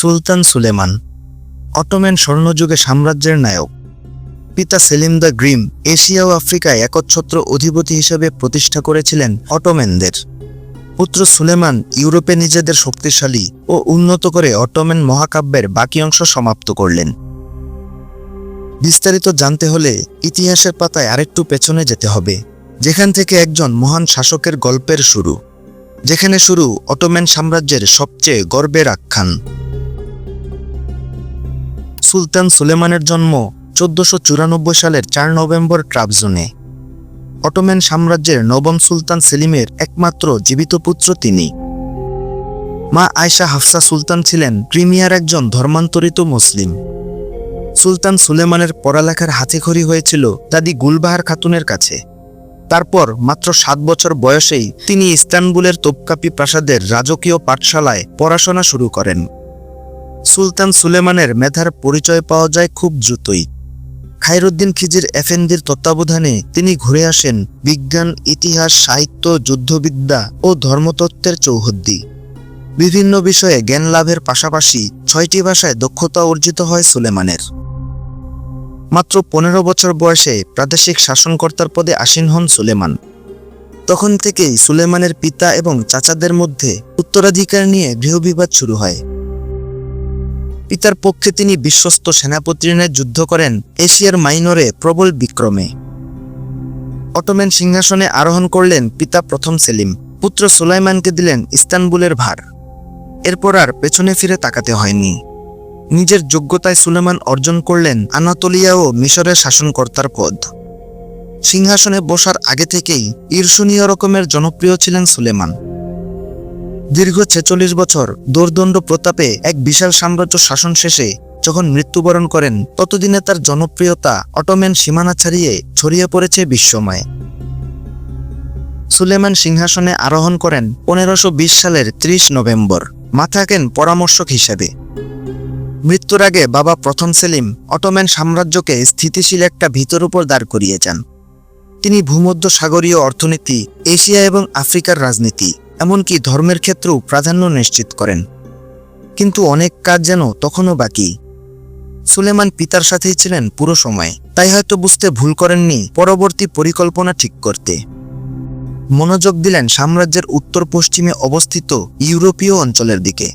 সুলতান Sulaiman, Ottoman স্বর্ণযুগে সাম্রাজ্যের নায়ক। পিতা সেলিম দ্য গ্রিম এশিয়া ও আফ্রিকায় একচ্ছত্র অধিপতি হিসেবে প্রতিষ্ঠা করেছিলেন অটোম্যানদের। পুত্র সুলেমান ইউরোপে নিজেদের শক্তিশালী ও উন্নত করে অটোম্যান মহাকাব্যের বাকি অংশ সমাপ্ত করলেন। বিস্তারিত জানতে হলে ইতিহাসের পাতায় আরেকটু পেছনে যেতে হবে, যেখান থেকে একজন মহান শাসকের গল্পের শুরু। যেখানে শুরু অটোম্যান সাম্রাজ্যের সবচেয়ে গর্বের আখ্যান। সুলতান সুলেমানের জন্ম চোদ্দশো চুরানব্বই সালের চার নভেম্বর ট্রাবজনে অটোম্যান সাম্রাজ্যের নবম সুলতান সেলিমের একমাত্র জীবিত পুত্র তিনি। মা আয়শা হাফসা সুলতান ছিলেন ক্রিমিয়ার একজন ধর্মান্তরিত মুসলিম। সুলতান সুলেমানের পড়ালেখার হাতেখড়ি হয়েছিল দাদি গুলবাহার খাতুনের কাছে। তারপর মাত্র সাত বছর বয়সেই তিনি ইস্তানবুলের তোপকাপি প্রাসাদের রাজকীয় পাঠশালায় পড়াশোনা শুরু করেন। সুলতান সুলেমানের মেধার পরিচয় পাওয়া যায় খুব দ্রুতই। খায়রুদ্দিন খিজির এফেন্দির তত্ত্বাবধানে তিনি ঘুরে আসেন বিজ্ঞান, ইতিহাস, সাহিত্য, যুদ্ধবিদ্যা ও ধর্মতত্ত্বের চৌহদ্দি। বিভিন্ন বিষয়ে জ্ঞান লাভের পাশাপাশি ছয়টি ভাষায় দক্ষতা অর্জিত হয় সুলেমানের। মাত্র পনেরো বছর বয়সে প্রাদেশিক শাসনকর্তার পদে আসীন হন সুলেমান। তখন থেকেই সুলেমানের পিতা এবং চাচাদের মধ্যে উত্তরাধিকার নিয়ে গৃহবিবাদ শুরু হয়। পিতার পক্ষে তিনি বিশ্বস্ত সেনাপতির যুদ্ধ করেন এশিয়ার মাইনরে প্রবল বিক্রমে। অটোম্যান সিংহাসনে আরোহণ করলেন পিতা প্রথম সেলিম, পুত্র সুলাইমানকে দিলেন ইস্তানবুলের ভার। এরপর আর পেছনে ফিরে তাকাতে হয়নি। নিজের যোগ্যতায় সুলেমান অর্জন করলেন আনাতোলিয়া ও মিশরের শাসনকর্তার পদ। সিংহাসনে বসার আগে থেকেই ঈর্ষণীয় রকমের জনপ্রিয় ছিলেন সুলেমান দীর্ঘ ছেচল্লিশ বছর দোর্দণ্ড প্রতাপে এক বিশাল সাম্রাজ্য শাসন শেষে যখন মৃত্যুবরণ করেন, ততদিনে তার জনপ্রিয়তা অটোম্যান সীমানা ছাড়িয়ে ছড়িয়ে পড়েছে বিশ্বময়। সুলেমান সিংহাসনে আরোহণ করেন পনেরোশো সালের ত্রিশ নভেম্বর মাথাকেন পরামর্শক হিসেবে। মৃত্যুর আগে বাবা প্রথম সেলিম অটোম্যান সাম্রাজ্যকে স্থিতিশীল একটা ভিতর উপর দাঁড় করিয়ে যান। তিনি ভূমধ্য সাগরীয় অর্থনীতি, এশিয়া এবং আফ্রিকার রাজনীতি। এমনকি ধর্মের ক্ষেত্রেও প্রাধান্য নিশ্চিত করেন। কিন্তু অনেক কাজ যেন তখনও বাকি। সুলেমান পিতার সাথেই ছিলেন পুরো সময়। তাই হয়তো বুঝতে ভুল করেননি পরবর্তী পরিকল্পনা ঠিক করতে। মনোযোগ দিলেন সাম্রাজ্যের উত্তর পশ্চিমে অবস্থিত ইউরোপীয় অঞ্চলের দিকে।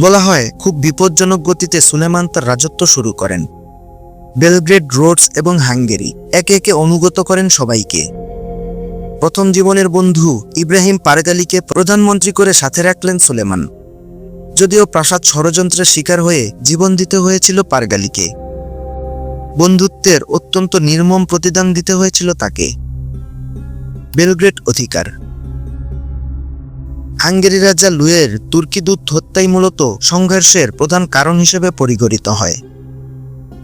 বলা হয়, খুব বিপজ্জনক গতিতে সুলেমান তার রাজত্ব শুরু করেন। বেলগ্রেড, রোডস এবং হাঙ্গেরি একে একে অনুগত করেন সবাইকে। প্রথম জীবনের বন্ধু ইব্রাহিম পারেগালিকে প্রধানমন্ত্রী করে সাথে রাখলেন সুলেমান। যদিও প্রাসাদ ষড়যন্ত্রের শিকার হয়ে জীবন দিতে হয়েছিল পারগালিকে বন্ধুত্বের অত্যন্ত নির্মম প্রতিদান দিতে হয়েছিল তাকে। বেলগ্রেড অধিকার। হাঙ্গেরি রাজা লুয়ের তুর্কি দূত হত্যাই মূলত সংঘর্ষের প্রধান কারণ হিসেবে পরিগণিত হয়।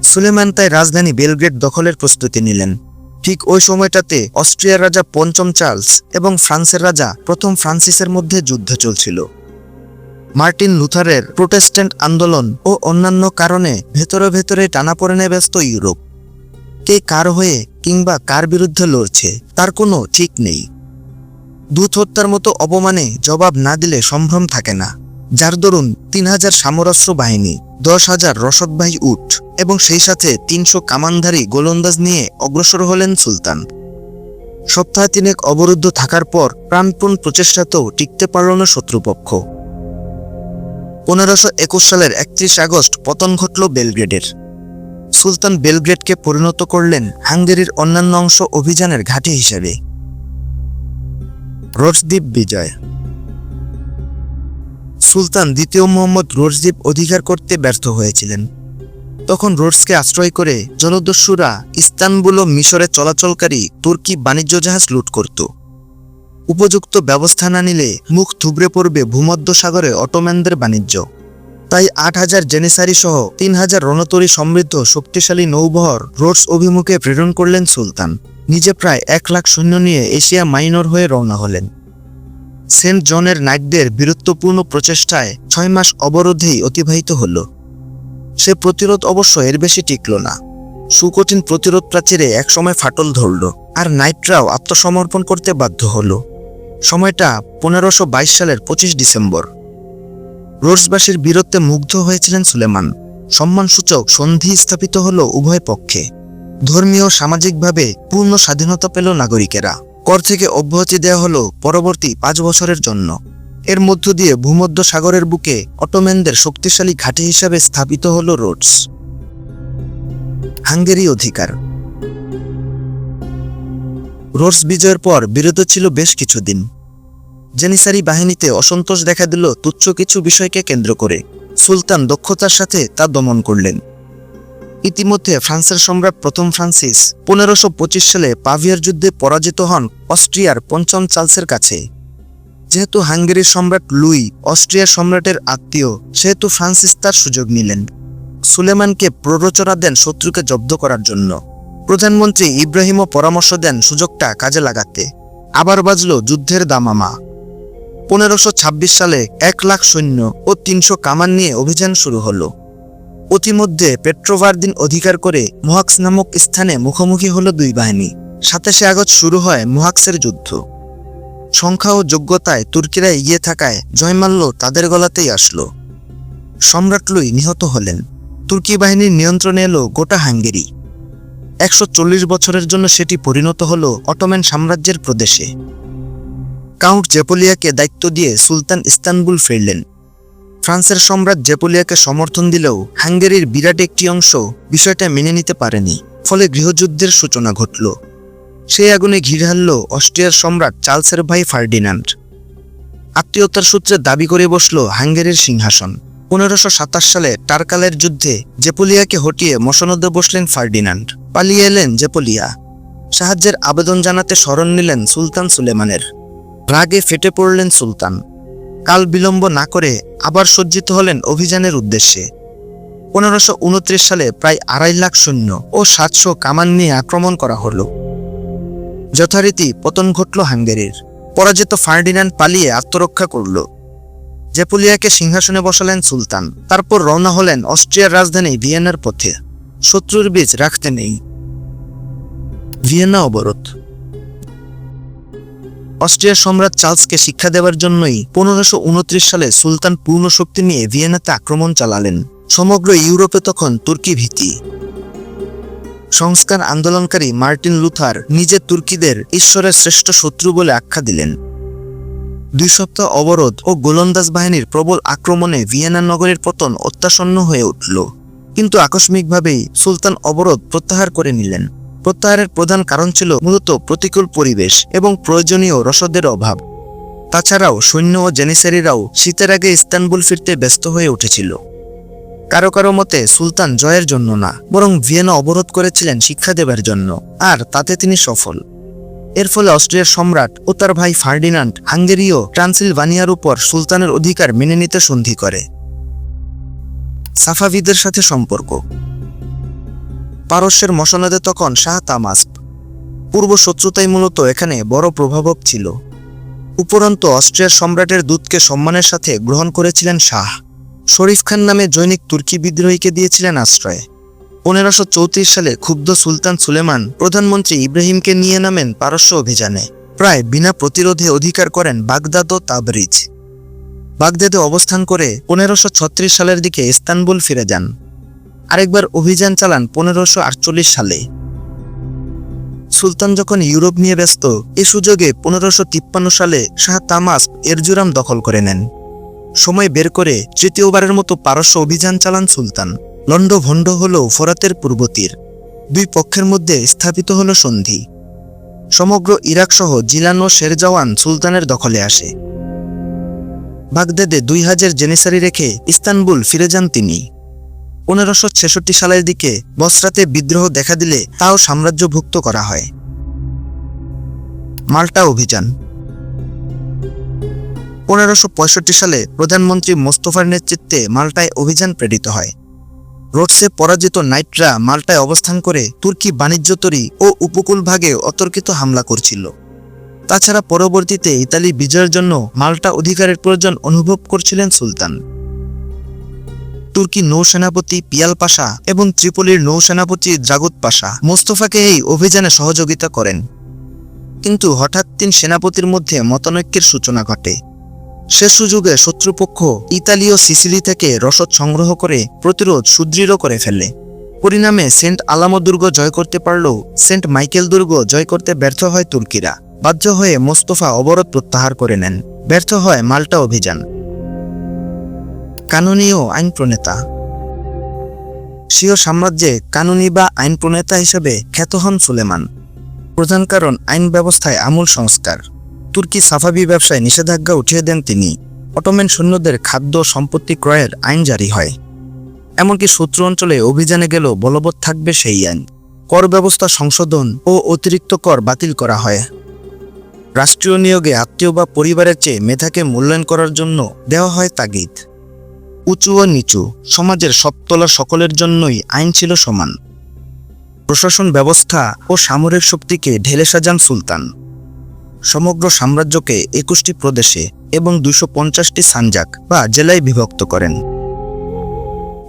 সুলেমান তাই রাজধানী বেলগ্রেড দখলের প্রস্তুতি নিলেন। ঠিক ওই সময়টাতে অস্ট্রিয়ার রাজা পঞ্চম চার্লস এবং ফ্রান্সের রাজা প্রথম ফ্রান্সিসের মধ্যে যুদ্ধ চলছিল। মার্টিন লুথারের প্রোটেস্ট্যান্ট আন্দোলন ও অন্যান্য কারণে ভেতরে ভেতরে টানাপোড়েনে ব্যস্ত ইউরোপ। কে কার হয়ে কিংবা কার বিরুদ্ধে লড়ছে, তার কোনো ঠিক নেই। দূত হত্যার মতো অপমানে জবাব না দিলে সম্ভ্রম থাকে না। যার দরুন তিন হাজার সামরাস্ত্র বাহিনী, দশ হাজার রসদবাহী উট এবং সেই সাথে তিনশো কামানধারী গোলন্দাজ নিয়ে অগ্রসর হলেন সুলতান। সপ্তাহ তিনেক অবরুদ্ধ থাকার পর প্রাণপণ প্রচেষ্টাতেও টিকতে পারল না শত্রুপক্ষ। পনেরোশো একুশ সালের একত্রিশ আগস্ট পতন ঘটল বেলগ্রেডের। সুলতান বেলগ্রেডকে পরিণত করলেন হাঙ্গেরির অন্যান্য অংশ অভিযানের ঘাঁটি হিসেবে। রোজদ্বীপ বিজয় সুলতান দ্বিতীয় মোহাম্মদ রোজদ্বীপ অধিকার করতে ব্যর্থ হয়েছিলেন। তখন রোডসকে আশ্রয় করে জলদস্যুরা ইস্তানবুল ও মিশরে চলাচলকারী তুর্কি বাণিজ্য জাহাজ লুট করত। উপযুক্ত ব্যবস্থা না নিলে মুখ থুবড়ে পড়বে ভূমধ্য সাগরে অটোম্যানদের বাণিজ্য। তাই আট হাজার জেনেসারি সহ তিন হাজার রণতরী সমৃদ্ধ শক্তিশালী নৌবহর রোডস অভিমুখে প্রেরণ করলেন সুলতান। নিজে প্রায় এক লাখ সৈন্য নিয়ে এশিয়া মাইনর হয়ে রওনা হলেন। সেন্ট জনের নাইটদের বীরত্বপূর্ণ প্রচেষ্টায় ছয় মাস অবরোধেই অতিবাহিত হল। সে প্রতিরোধ অবশ্য এর বেশি টিকল না। সুকঠিন প্রতিরোধ প্রাচীরে একসময় ফাটল ধরল আর নাইটরাও আত্মসমর্পণ করতে বাধ্য হল। সময়টা পনেরোশো সালের পঁচিশ ডিসেম্বর। রোডসবাসীর বীরত্বে মুগ্ধ হয়েছিলেন সুলেমান। সম্মানসূচক সন্ধি স্থাপিত হল উভয় পক্ষে। ধর্মীয় সামাজিকভাবে পূর্ণ স্বাধীনতা পেল নাগরিকেরা। কর থেকে অব্যাহতি দেওয়া হলো পরবর্তী পাঁচ বছরের জন্য। এর মধ্য দিয়ে ভূমধ্য সাগরের বুকে অটোম্যানদের শক্তিশালী ঘাঁটি হিসাবে স্থাপিত হল রোডস। হাঙ্গেরি অধিকার। রোডস বিজয়ের পর বিরত ছিল বেশ কিছুদিন। জেনিসারি বাহিনীতে অসন্তোষ দেখা দিল তুচ্ছ কিছু বিষয়কে কেন্দ্র করে। সুলতান দক্ষতার সাথে তা দমন করলেন। ইতিমধ্যে ফ্রান্সের সম্রাট প্রথম ফ্রান্সিস পনেরোশো সালে পাভিয়ার যুদ্ধে পরাজিত হন অস্ট্রিয়ার পঞ্চম চার্লসের কাছে। যেহেতু হাঙ্গেরির সম্রাট লুই অস্ট্রিয়ার সম্রাটের আত্মীয়, সেহেতু ফ্রান্সিস তার সুযোগ নিলেন। সুলেমানকে প্ররোচনা দেন শত্রুকে জব্দ করার জন্য। প্রধানমন্ত্রী ইব্রাহিমও পরামর্শ দেন সুযোগটা কাজে লাগাতে। আবার বাজল যুদ্ধের দামামা। পনেরোশো সালে এক লাখ সৈন্য ও তিনশো কামান নিয়ে অভিযান শুরু হলো। অতিমধ্যে পেট্রোভারদিন অধিকার করে মোহাক্স নামক স্থানে মুখোমুখি হল দুই বাহিনী। সাতাশে আগস্ট শুরু হয় মোহাক্সের যুদ্ধ। সংখ্যা ও যোগ্যতায় তুর্কিরা এগিয়ে থাকায় জয়মাল্য তাদের গলাতেই আসলো। সম্রাট লুই নিহত হলেন। তুর্কি বাহিনীর নিয়ন্ত্রণে এলো গোটা হাঙ্গেরি। একশো চল্লিশ বছরের জন্য সেটি পরিণত হল অটোম্যান সাম্রাজ্যের প্রদেশে। কাউন্ট জেপোলিয়াকে দায়িত্ব দিয়ে সুলতান ইস্তানবুল ফিরলেন। ফ্রান্সের সম্রাট জেপোলিয়াকে সমর্থন দিলেও হাঙ্গেরির বিরাট একটি অংশ বিষয়টা মেনে নিতে পারেনি, ফলে গৃহযুদ্ধের সূচনা ঘটল। সেই আগুনে ঘিরে হারল অস্ট্রিয়ার সম্রাট চার্লসের ভাই ফার্ডিনান্ড। আত্মীয়তার সূত্রে দাবি করে বসল হাঙ্গেরির সিংহাসন। পনেরোশো সাতাশ সালে টারকালের যুদ্ধে জেপোলিয়াকে হটিয়ে মসনদে বসলেন ফার্ডিনান্ড, পালিয়ে এলেন জেপোলিয়া। সাহায্যের আবেদন জানাতে স্মরণ নিলেন সুলতান সুলেমানের। রাগে ফেটে পড়লেন সুলতান। কাল বিলম্ব না করে আবার সজ্জিত হলেন অভিযানের উদ্দেশ্যে। পনেরোশো সালে প্রায় আড়াই লাখ সৈন্য ও সাতশো কামান নিয়ে আক্রমণ করা হলো। যথারীতি পতন ঘটল হাঙ্গেরির। পরাজিত ফার্ডিনান্ড পালিয়ে আত্মরক্ষা করল। জেপুলিয়াকে সিংহাসনে বসালেন সুলতান। তারপর রওনা হলেন অস্ট্রিয়ার রাজধানী ভিয়েনার পথে। শত্রুর বীজ রাখতে নেই। ভিয়েনা অবরোধ। অস্ট্রিয়ার সম্রাট চার্লসকে শিক্ষা দেওয়ার জন্যই পনেরোশো সালে সুলতান পূর্ণ শক্তি নিয়ে ভিয়েনাতে আক্রমণ চালালেন। সমগ্র ইউরোপে তখন তুর্কি ভীতি। সংস্কার আন্দোলনকারী মার্টিন লুথার নিজে তুর্কিদের ঈশ্বরের শ্রেষ্ঠ শত্রু বলে আখ্যা দিলেন। দুই সপ্তাহ অবরোধ ও গোলন্দাজ বাহিনীর প্রবল আক্রমণে ভিয়েনা নগরের পতন অত্যাসন্ন হয়ে উঠল। কিন্তু আকস্মিকভাবেই সুলতান অবরোধ প্রত্যাহার করে নিলেন। প্রত্যাহারের প্রধান কারণ ছিল মূলত প্রতিকূল পরিবেশ এবং প্রয়োজনীয় রসদের অভাব। তাছাড়াও সৈন্য ও জেনিসারিরাও শীতের আগে ইস্তানবুল ফিরতে ব্যস্ত হয়ে উঠেছিল। কারও কারও মতে সুলতান জয়ের জন্য না, বরং ভিয়েনা অবরোধ করেছিলেন শিক্ষা দেবার জন্য, আর তাতে তিনি সফল। এর ফলে অস্ট্রিয়ার সম্রাট ও তার ভাই ফার্ডিনান্ড হাঙ্গেরীয় ট্রান্সিলভানিয়ার উপর সুলতানের অধিকার মেনে নিতে সন্ধি করে। সাফাভিদের সাথে সম্পর্ক পারস্যের মসনদে তখন শাহ তামাস্প পূর্ব শত্রুতাই মূলত এখানে বড় প্রভাবক ছিল। উপরন্তু অস্ট্রিয়ার সম্রাটের দূতকে সম্মানের সাথে গ্রহণ করেছিলেন শাহ। শরীফ খান নামে জৈনিক তুর্কি বিদ্রোহীকে দিয়েছিলেন আশ্রয়। পনেরোশো চৌত্রিশ সালে ক্ষুব্ধ সুলতান সুলেমান প্রধানমন্ত্রী ইব্রাহিমকে নিয়ে নামেন পারস্য অভিযানে। প্রায় বিনা প্রতিরোধে অধিকার করেন বাগদাদ ও তাবরিজ। বাগদাদে অবস্থান করে পনেরোশো সালের দিকে ইস্তানবুল ফিরে যান। আরেকবার অভিযান চালান পনেরোশো সালে। সুলতান যখন ইউরোপ নিয়ে ব্যস্ত, এ সুযোগে পনেরোশো সালে শাহ তামাস এরজুরাম দখল করে নেন। সময় বের করে তৃতীয়বারের মতো পারস্য অভিযান চালান সুলতান। লন্ড ভণ্ড হল ফরাতের পূর্ব তীর দুই পক্ষের মধ্যে স্থাপিত হল সন্ধি। সমগ্র ইরাক সহ জিলান ও শেরজাওয়ান সুলতানের দখলে আসে। বাগদাদে দুই হাজার জেনেসারি রেখে ইস্তানবুল ফিরে যান তিনি। পনেরোশো ছেষট্টি সালের দিকে বসরাতে বিদ্রোহ দেখা দিলে তাও সাম্রাজ্যভুক্ত করা হয়। মাল্টা অভিযান। পনেরোশো সালে প্রধানমন্ত্রী মোস্তফার নেতৃত্বে মাল্টায় অভিযান প্রেরিত হয়। রোডসে পরাজিত নাইটরা মাল্টায় অবস্থান করে তুর্কি বাণিজ্য তরী ও উপকূল ভাগে অতর্কিত হামলা করছিল। তাছাড়া পরবর্তীতে ইতালি বিজয়ের জন্য মাল্টা অধিকারের প্রয়োজন অনুভব করছিলেন সুলতান। তুর্কি নৌসেনাপতি পিয়াল পাশা এবং ত্রিপলির নৌসেনাপতি জাগুত পাশা মোস্তফাকে এই অভিযানে সহযোগিতা করেন। কিন্তু হঠাৎ তিন সেনাপতির মধ্যে মতানৈক্যের সূচনা ঘটে। সে সুযোগে শত্রুপক্ষ ইতালীয় সিসিলি থেকে রসদ সংগ্রহ করে প্রতিরোধ সুদৃঢ় করে ফেলে। পরিণামে সেন্ট আলামো দুর্গ জয় করতে পারলেও সেন্ট মাইকেল দুর্গ জয় করতে ব্যর্থ হয় তুর্কিরা। বাধ্য হয়ে মোস্তফা অবরোধ প্রত্যাহার করে নেন। ব্যর্থ হয় মাল্টা অভিযান। কানুনি ও আইন প্রণেতা। সিও সাম্রাজ্যে কানুনি বা আইন প্রণেতা হিসেবে খ্যাত হন সুলেমান। প্রধান কারণ আইন ব্যবস্থায় আমূল সংস্কার। তুর্কি সাফাবি ব্যবসায় নিষেধাজ্ঞা উঠিয়ে দেন তিনি। অটোমেন সৈন্যদের খাদ্য সম্পত্তি ক্রয়ের আইন জারি হয়। এমনকি শত্রু অঞ্চলে অভিযানে গেলেও বলবৎ থাকবে সেই আইন। কর ব্যবস্থা সংশোধন ও অতিরিক্ত কর বাতিল করা হয়। রাষ্ট্রীয় নিয়োগে আত্মীয় বা পরিবারের চেয়ে মেধাকে মূল্যায়ন করার জন্য দেওয়া হয় তাগিদ। উঁচু ও নিচু, সমাজের সবতলা সকলের জন্যই আইন ছিল সমান। প্রশাসন ব্যবস্থা ও সামরিক শক্তিকে ঢেলে সাজান সুলতান। সমগ্র সাম্রাজ্যকে একুশটি প্রদেশে এবং দুশো পঞ্চাশটি সানজাক বা জেলায় বিভক্ত করেন।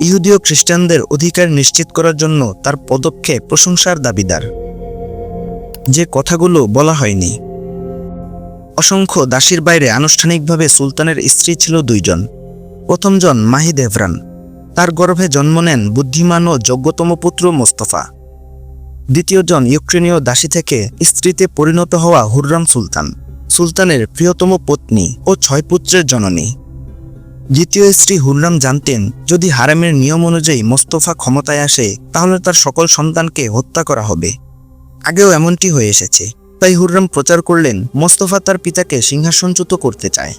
ইহুদি ও খ্রিস্টানদের অধিকার নিশ্চিত করার জন্য তার পদক্ষেপ প্রশংসার দাবিদার। যে কথাগুলো বলা হয়নি। অসংখ্য দাসীর বাইরে আনুষ্ঠানিকভাবে সুলতানের স্ত্রী ছিল দুইজন। প্রথমজন মাহি দেভরান তার গর্ভে জন্ম নেন বুদ্ধিমান ও যোগ্যতম পুত্র মোস্তফা। দ্বিতীয়জন ইউক্রেনীয় দাসী থেকে স্ত্রীতে পরিণত হওয়া হুররাম সুলতান। সুলতানের প্রিয়তম পত্নী ও ছয় পুত্রের জননী। দ্বিতীয় স্ত্রী হুররাম জানতেন, যদি হারামের নিয়ম অনুযায়ী মোস্তফা ক্ষমতায় আসে, তাহলে তার সকল সন্তানকে হত্যা করা হবে। আগেও এমনটি হয়ে এসেছে। তাই হুররাম প্রচার করলেন, মোস্তফা তার পিতাকে সিংহাসনচ্যুত করতে চায়।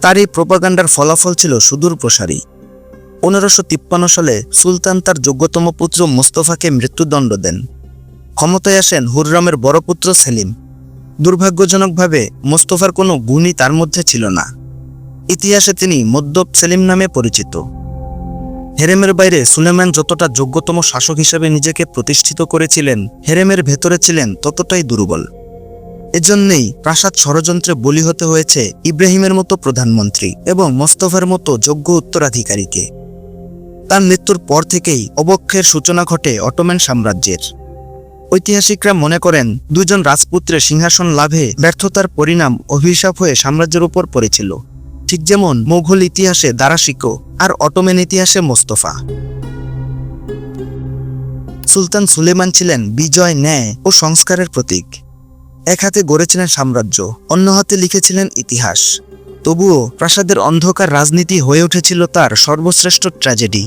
তার এই প্রোপাগান্ডার ফলাফল ছিল সুদূর প্রসারী। পনেরোশো তিপ্পান্ন সালে সুলতান তার যোগ্যতম পুত্র মোস্তফাকে মৃত্যুদণ্ড দেন। ক্ষমতায় আসেন হুররামের বড় পুত্র সেলিম। দুর্ভাগ্যজনকভাবে মোস্তফার কোনো গুণই তার মধ্যে ছিল না। ইতিহাসে তিনি মদ্যপ সেলিম নামে পরিচিত। হেরেমের বাইরে সুলেমান যতটা যোগ্যতম শাসক হিসেবে নিজেকে প্রতিষ্ঠিত করেছিলেন, হেরেমের ভেতরে ছিলেন ততটাই দুর্বল। এজন্যই প্রাসাদ ষড়যন্ত্রে বলি হতে হয়েছে ইব্রাহিমের মতো প্রধানমন্ত্রী এবং মোস্তফার মতো যোগ্য উত্তরাধিকারীকে। তার মৃত্যুর পর থেকেই অবক্ষের সূচনা ঘটে অটোম্যান সাম্রাজ্যের। ঐতিহাসিকরা মনে করেন, দুজন রাজপুত্রের সিংহাসন লাভে ব্যর্থতার পরিণাম অভিশাপ হয়ে সাম্রাজ্যের উপর পড়েছিল। ঠিক যেমন মোঘল ইতিহাসে দারাশিকো আর অটোমেন ইতিহাসে মোস্তফা। সুলতান সুলেমান ছিলেন বিজয়, ন্যায় ও সংস্কারের প্রতীক। এক হাতে গড়েছিলেন সাম্রাজ্য, অন্য হাতে লিখেছিলেন ইতিহাস। তবুও প্রাসাদের অন্ধকার রাজনীতি হয়ে উঠেছিল তার সর্বশ্রেষ্ঠ ট্র্যাজেডি।